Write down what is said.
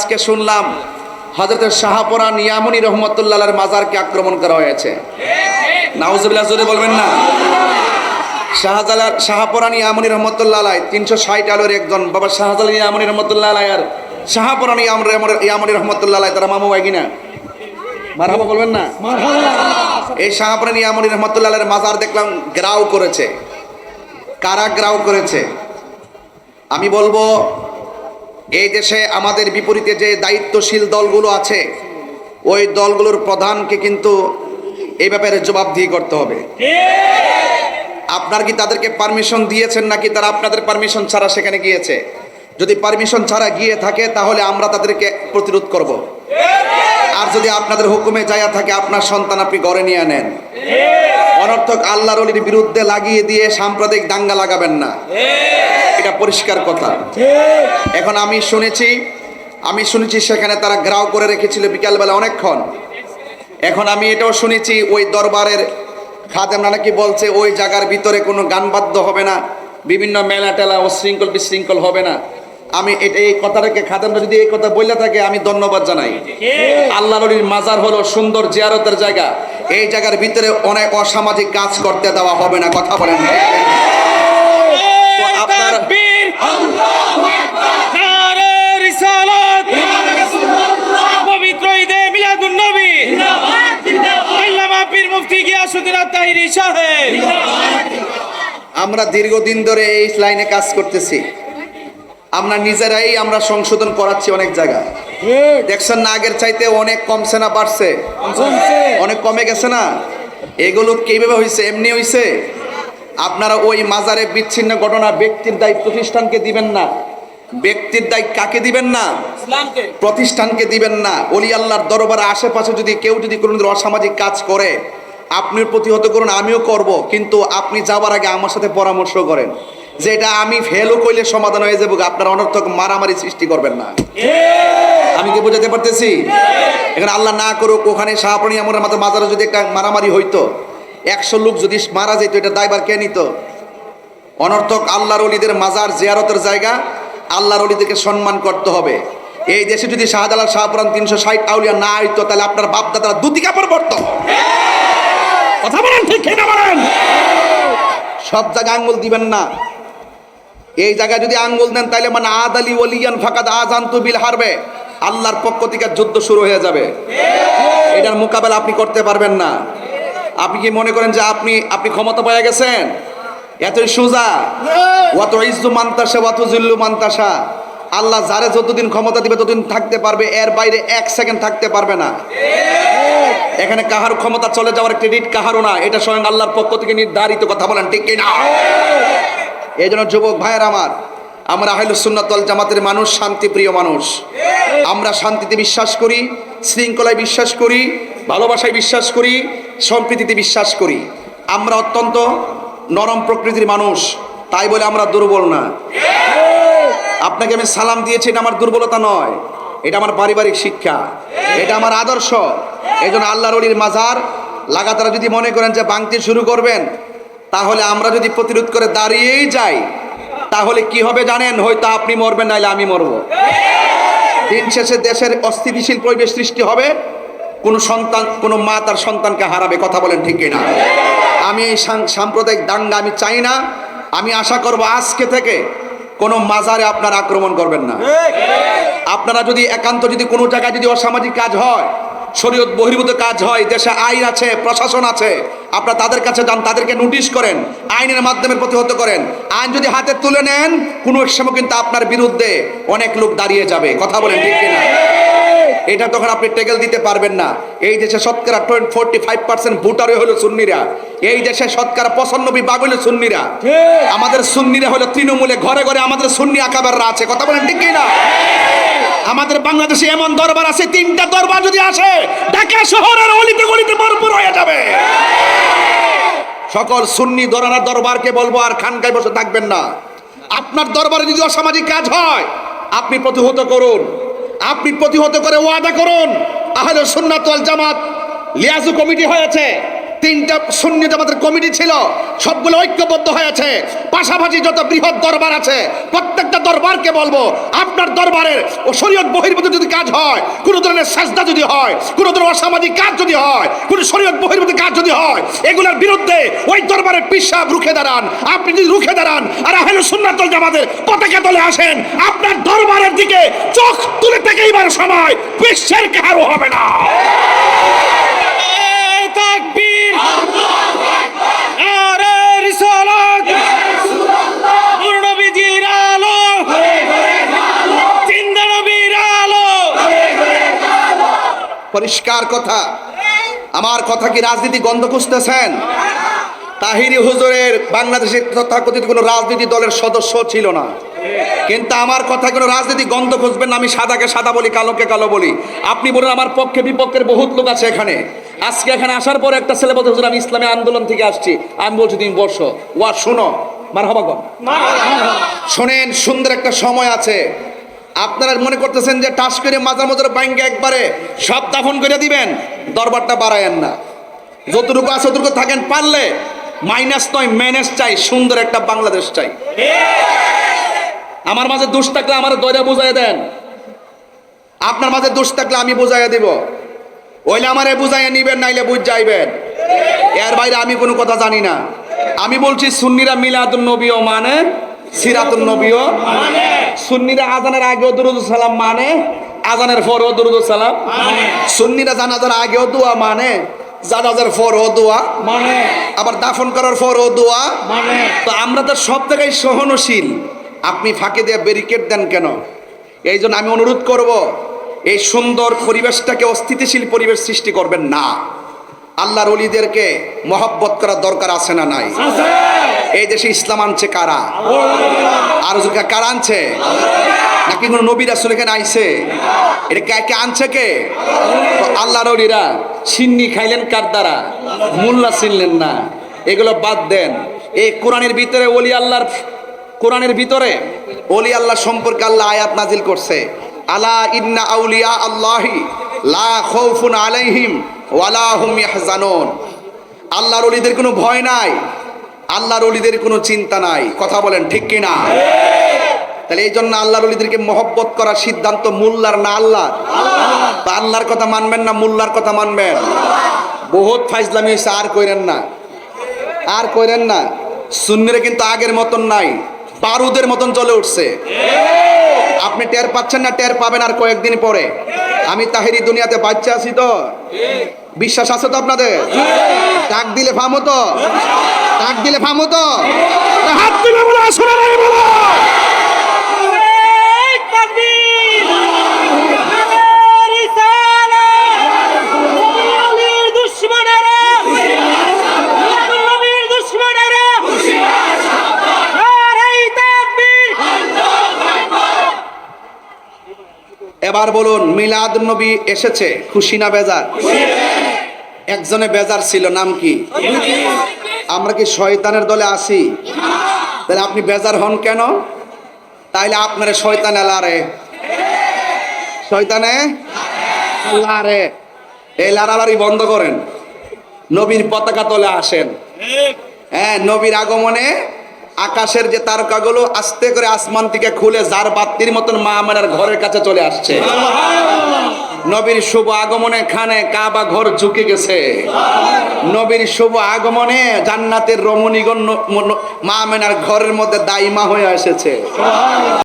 আজকে শুনলাম হজরত শাহপুরা নিয়ামনি রহমতুল্লাহর মাজারকে আক্রমণ করা হয়েছে। নাউজুবিল্লাহ জোরে বলবেন না? শাহজালাল শাহপুরা নিয়ামনি রহমতুল্লাহ আলাই তিনশো ষাট আলোর একজন বাবা শাহজালাল ইয়ামনি রহমতুল্লাহ আলাই আর শাহপুরা ইয়ামনি রহমতুল্লাহ আলাই তারা মামু ভাই কিনা? মারহাবা বলবেন না? এই শাহপুরা নিয়ামনি রহমতুল্লাহ আলাইয়ের মাজার দেখলাম গ্রাউ করেছে। কারা গ্রাউ করেছে? আমি বলব এই দেশে আমাদের বিপরীতে যে দায়িত্বশীল দলগুলো আছে, ওই দলগুলোর প্রধানকে কিন্তু এই ব্যাপারে জবাবদিহি করতে হবে। আপনার কি তাদেরকে পারমিশন দিয়েছেন নাকি তারা আপনাদের পারমিশন ছাড়া সেখানে গিয়েছে? যদি পারমিশন ছাড়া গিয়ে থাকে, তাহলে আমরা তাদেরকে প্রতিরোধ করব। আর যদি আপনাদের হুকুমে যাইয়া থাকে, আপনার সন্তান আপনি গড়ে নিয়ে নেন অনর্থক আল্লাহর অলির বিরুদ্ধে লাগিয়ে দিয়ে সাম্প্রদায়িক দাঙ্গা লাগাবেন না। এটা পরিষ্কার কথা। এখন আমি শুনেছি আমি শুনেছি সেখানে তারা গ্রাও করে রেখেছিল বিকালবেলা অনেকক্ষণ। এখন আমি এটাও শুনেছি ওই দরবারের খাদেমরা নাকি বলছে ওই জায়গার ভিতরে কোনো গান বাদ্য হবে না বিভিন্ন মেলা টেলা ও শৃঙ্খল বিশৃঙ্খল হবে না। আমি এটা এই কথাটাকে খাদেমরা যদি এই কথা বললে থাকে আমি ধন্যবাদ জানাই। আল্লাহ নবীর মাজার হলো সুন্দর জিয়ারতের জায়গা। এই জায়গার ভিতরে অনেক অসামাজিক কাজ করতে দেওয়া হবে না কথা বলেন। আপনার আমরা দীর্ঘদিন ধরে এই লাইনে কাজ করতেছি। আমরা নিজেরাই আমরা সংশোধন করাচ্ছি অনেক জায়গা দেখছেন না আগের চাইতে অনেক কমছে না বাড়ছে। অনেক কমে গেছে না? এগুলো কীভাবে হয়েছে এমনি হয়েছে আপনারা ওই মাজারে বিচ্ছিন্ন ঘটনা ব্যক্তির দায় প্রতিষ্ঠানকে দিবেন না। ব্যক্তির দায় কাকে দিবেন না? প্রতিষ্ঠানকে দিবেন না। অলি আল্লাহর দরবারে আশেপাশে যদি কেউ যদি কোনো অসামাজিক কাজ করে আপনি প্রতিহত করুন আমিও করব। কিন্তু আপনি যাওয়ার আগে আমার সাথে পরামর্শ করেন। যে এটা আমি ফেলও কইলে সমাধান হয়ে যাব আপনার অনর্থক মারামারি সৃষ্টি করবেন না। আমি কি বোঝাতে পারতেছি? এখানে আল্লাহ না করুক ওখানে শাহপানি আমার মাথার মাজারে যদি একটা মারামারি হইতো একশো লোক যদি মারা যেত এটা দায়বার কে নিত? অনর্থক আল্লাহর অলিদের মাজার জিয়ারতের জায়গা আল্লাহর অলিদেরকে সম্মান করতে হবে। এই দেশে যদি শাহজালাল শাহপুরান তিনশো ষাট আউলিয়া না হইতো তাহলে আপনার বাপ দাদারা দুটি কাপড় পরতো। কথা বলেন ঠিক কিনা বলেন? সব জায়গায় আঙ্গুল দিবেন না। এই জায়গায় যদি আঙ্গুল দেন তাহলে মানে আদ আলী ওলিয়ান ফাকাদ আজান্তু বিল হারবে। আল্লাহর পক্ষ থেকে যুদ্ধ শুরু হয়ে যাবে। এটার মোকাবেলা আপনি করতে পারবেন না। আপনি কি মনে করেন যে আপনি আপনি ক্ষমতা পেয়ে গেছেন? এতই সোজা। অত ইজ্জু মান্তাসা অত জিল্লু মান্তাসা আল্লাহ যারে যতদিন ক্ষমতা দিবে, ততদিন থাকতে পারবে। এর বাইরে এক সেকেন্ড থাকতে পারবে না। এখানে কাহার ক্ষমতা চলে যাওয়ার ক্রেডিট কাহারও না। এটা স্বয়ং আল্লাহর পক্ষ থেকে নির্ধারিত কথা বলেন, ঠিক কিনা? এই জন্য যুবক ভাইয়ের আমার, আমরা আহলে সুন্নাতল জামাতের মানুষ, শান্তিপ্রিয় মানুষ। আমরা শান্তিতে বিশ্বাস করি, শৃঙ্খলায় বিশ্বাস করি, ভালোবাসায় বিশ্বাস করি, সম্প্রীতিতে বিশ্বাস করি। আমরা অত্যন্ত নরম প্রকৃতির মানুষ, তাই বলে আমরা দুর্বল না। আপনাকে আমি সালাম দিয়েছি, এটা আমার দুর্বলতা নয়, এটা আমার পারিবারিক শিক্ষা, এটা আমার আদর্শ। এই জন্য আল্লাহর মাজার, লাগাতার যদি মনে করেন যে বাংতি শুরু করবেন তাহলে আমরা যদি প্রতিরোধ করে দাঁড়িয়েই যাই, তাহলে কি হবে জানেন? হয়তো আপনি মরবেন, নাইলে আমি মরব। দিন শেষে দেশের অস্থিতিশীল পরিবেশ সৃষ্টি হবে। কোনো সন্তান, কোনো মা তার সন্তানকে হারাবে, কথা বলেন ঠিক না আমি এই সাম্প্রদায়িক দাঙ্গা আমি চাই না। আমি আশা করব আজকে থেকে কোনো মাজারে আপনার আক্রমণ করবেন না। আপনারা যদি একান্ত যদি কোনো জায়গায় যদি অসামাজিক কাজ হয়, শরীয়ত বহির্ভূত কাজ হয়, দেশে আইন আছে, প্রশাসন আছে আপনারা তাদের কাছে যান তাদেরকে নোটিশ করেন আইনের মাধ্যমে প্রতিহত করেন। আইন যদি হাতে তুলে নেন কোনো এক সময় কিন্তু আপনার বিরুদ্ধে অনেক লোক দাঁড়িয়ে যাবে। কথা বলেন ঠিক কিনা? এটা তখন আপনি টেকেল দিতে পারবেন না। এই দেশে শতকরা টোয়েন্টি ফোরটি ফাইভ পার্সেন্ট ভোটারই হলো সুন্নিরা। এই দেশে শতকরা পঁচানব্বই বাঘ হলো সুন্নিরা। আমাদের সুন্নিরা হলো তৃণমূলে ঘরে ঘরে আমাদের সুন্নি আকাবাররা আছে। কথা বলেন ঠিক কিনা? আমাদের বাংলাদেশে এমন দরবার আছে, তিনটা দরবার যদি আসে, ঢাকা শহরের অলিতে গলিতে ভরপুর হয়ে যাবে। সকল সুন্নি দরানা দরবারকে বলব আর খানকায় বসে থাকবেন না। আপনার দরবারে যদি অসামাজিক কাজ হয়, আপনি প্রতিহত করুন। আপনি প্রতিহত করে ওয়াদা করুন। আহলে সুন্নাত ওয়াল জামাত, লিয়াজু কমিটি হয়েছে। তিনটা সুন্নি জামাতের কমিটি ছিল। সবগুলো ঐক্যবদ্ধ হয়েছে পাশাপাশি যত বৃহৎ দরবার আছে, প্রত্যেকটা দরবারকে বলব, আপনার দরবারের ও শরীয়ত বহির্ভূত যদি কাজ হয়, কোনো ধরনের সাজদা যদি হয়, কোনো ধরনের অসামাজিক কাজ যদি হয়, কোনো শরীয়ত বহির্ভূত কাজ যদি হয়, এগুলোর বিরুদ্ধে ওই দরবারের পিসাব রুখে দাঁড়ান। আপনি যদি রুখে দাঁড়ান, আর আহলে সুন্নাতুল জামাতের পতাকা তলে আসেন, আপনার দরবারের দিকে চোখ তুলে থেকেইবার সময় বিশ্বের কারও হবে না। পরিষ্কার কথা। আমার কথা কি রাজনীতি গন্ধ খুঁজতেছেন? তাহিরি হুজুরের বাংলাদেশের তথাকথিত কোনো রাজনীতি দলের সদস্য ছিল না। কিন্তু আমার কথা কোনো রাজনীতি গন্ধ খুঁজবেন না আমি সাদাকে সাদা বলি কালোকে কালো বলি। আপনি বলুন আমার পক্ষে বিপক্ষের বহুত লোক আছে এখানে। আজকে এখানে আসার পরে একটা ছেলে বলতে হুজুর আমি ইসলামী আন্দোলন থেকে আসছি। আমি বলছি তুমি বসো। ওয়া শুনো। মার হবা কন শোনেন সুন্দর একটা সময় আছে। আপনারা মনে করতেছেন যে টাস করে মাজার মাজার ব্যাংকে একবারে, সব দাফন করে দিবেন? দরবারটা বাড়ায়েন না। যতটুকু আছে ততটুকু থাকেন, পারলে মাইনাস নয় ম্যানেজ চাই, সুন্দর একটা বাংলাদেশ চাই। আমার মাঝে দোষ থাকলে আমার দয়রা বুঝাই দেন। আপনার মাঝে দোষ থাকলে আমি বুঝাইয়া দিব। ওইলে আমারে বুঝাইয়া নিবেন, নাইলে বুঝ যাইবেন। এর বাইরে আমি কোনো কথা জানি না। আমি বলছি সুন্নিরা মিলাদুন নবীও মানে সিরাতুন নবীও সুন্নিরা আজানের আগেও দুরুদ সালাম মানে? আজানের পরও দুরুদ সালাম সুন্নিরা জানাজার আগেও দোয়া মানে? জানাজার পরও দোয়া মানে। আবার দাফন করার পরও দোয়া মানে। তো আমরা তো সব জায়গায় সহনশীল। আপনি ফাঁকে দিয়ে ব্যারিকেড দেন কেন? এই জন্য আমি অনুরোধ করব, এই সুন্দর পরিবেশটাকে অস্থিতিশীল পরিবেশ সৃষ্টি করবেন না। আল্লাহর অলিদেরকে মহব্বত করার দরকার আছে না নাই? এই দেশে ইসলাম আনছে কারা? আর কারা আনছে? নাকি কোনো নবী রাসুল এখানে আইছে? এটা কে কে আনছে কে? আল্লাহ অলিরা সিন্নি খাইলেন কার দ্বারা? মোল্লা চিনলেন না। এগুলো বাদ দেন। এই কোরআনের ভিতরে ওলি আল্লাহর, কোরআনের ভিতরে ওলি আল্লাহ সম্পর্কে আল্লাহ আয়াত নাজিল করছে। আলা ইন্না আউলিয়া আল্লাহি লা খাউফুন আলাইহিম ওয়ালা হুম ইয়াহজানুন। আল্লাহর অলিদের কোনো ভয় নাই। আল্লাহর অলিদের কোনো চিন্তা নাই। কথা বলেন, ঠিক কি না? তাহলে এই জন্য আল্লাহর অলিদেরকে মহব্বত করার সিদ্ধান্ত মোল্লার না আল্লাহ? আল্লাহর কথা মানবেন না, মোল্লার কথা মানবেন? বহুত ফাইজলামি হয়েছে, আর কইরেন না। আর কইরেন না। সুন্নিরে কিন্তু আগের মতন নাই, বারুদের মতন চলে উঠছে। আপনি টের পাচ্ছেন না, টের পাবেন আর কয়েকদিন পরে। আমি তাহেরি দুনিয়াতে বাচ্চা আছি তো। বিশ্বাস আছে তো আপনাদের? টাক দিলে ফামো তো। টাক দিলে ফামো তো। হাত দিলে বলো আসলে নাই বলো। এবার বলুন, মিলাদ নবী এসেছে, খুশি না বেজার? একজনে বেজার ছিল, নাম কি? আমরা কি শয়তানের দলে আসি তাহলে আপনি বেজার হন কেন? তাইলে আপনার শয়তান লারে। শয়তানে লারে। এই লারালারি বন্ধ করেন। নবীর পতাকা তলে আসেন। হ্যাঁ নবীর আগমনে আকাশের যে তারকাগুলো আস্তে করে আসমান থেকে খুলে যার বাত্তির মতন মা আমাদের ঘরের কাছে চলে আসছে। নবীর শুভ আগমনে খানে কাবা ঘর ঝুঁকে গেছে। নবীর শুভ আগমনে জান্নাতের রমণীগণ মা মেনার ঘরের মধ্যে দাইমা হয়ে এসেছে।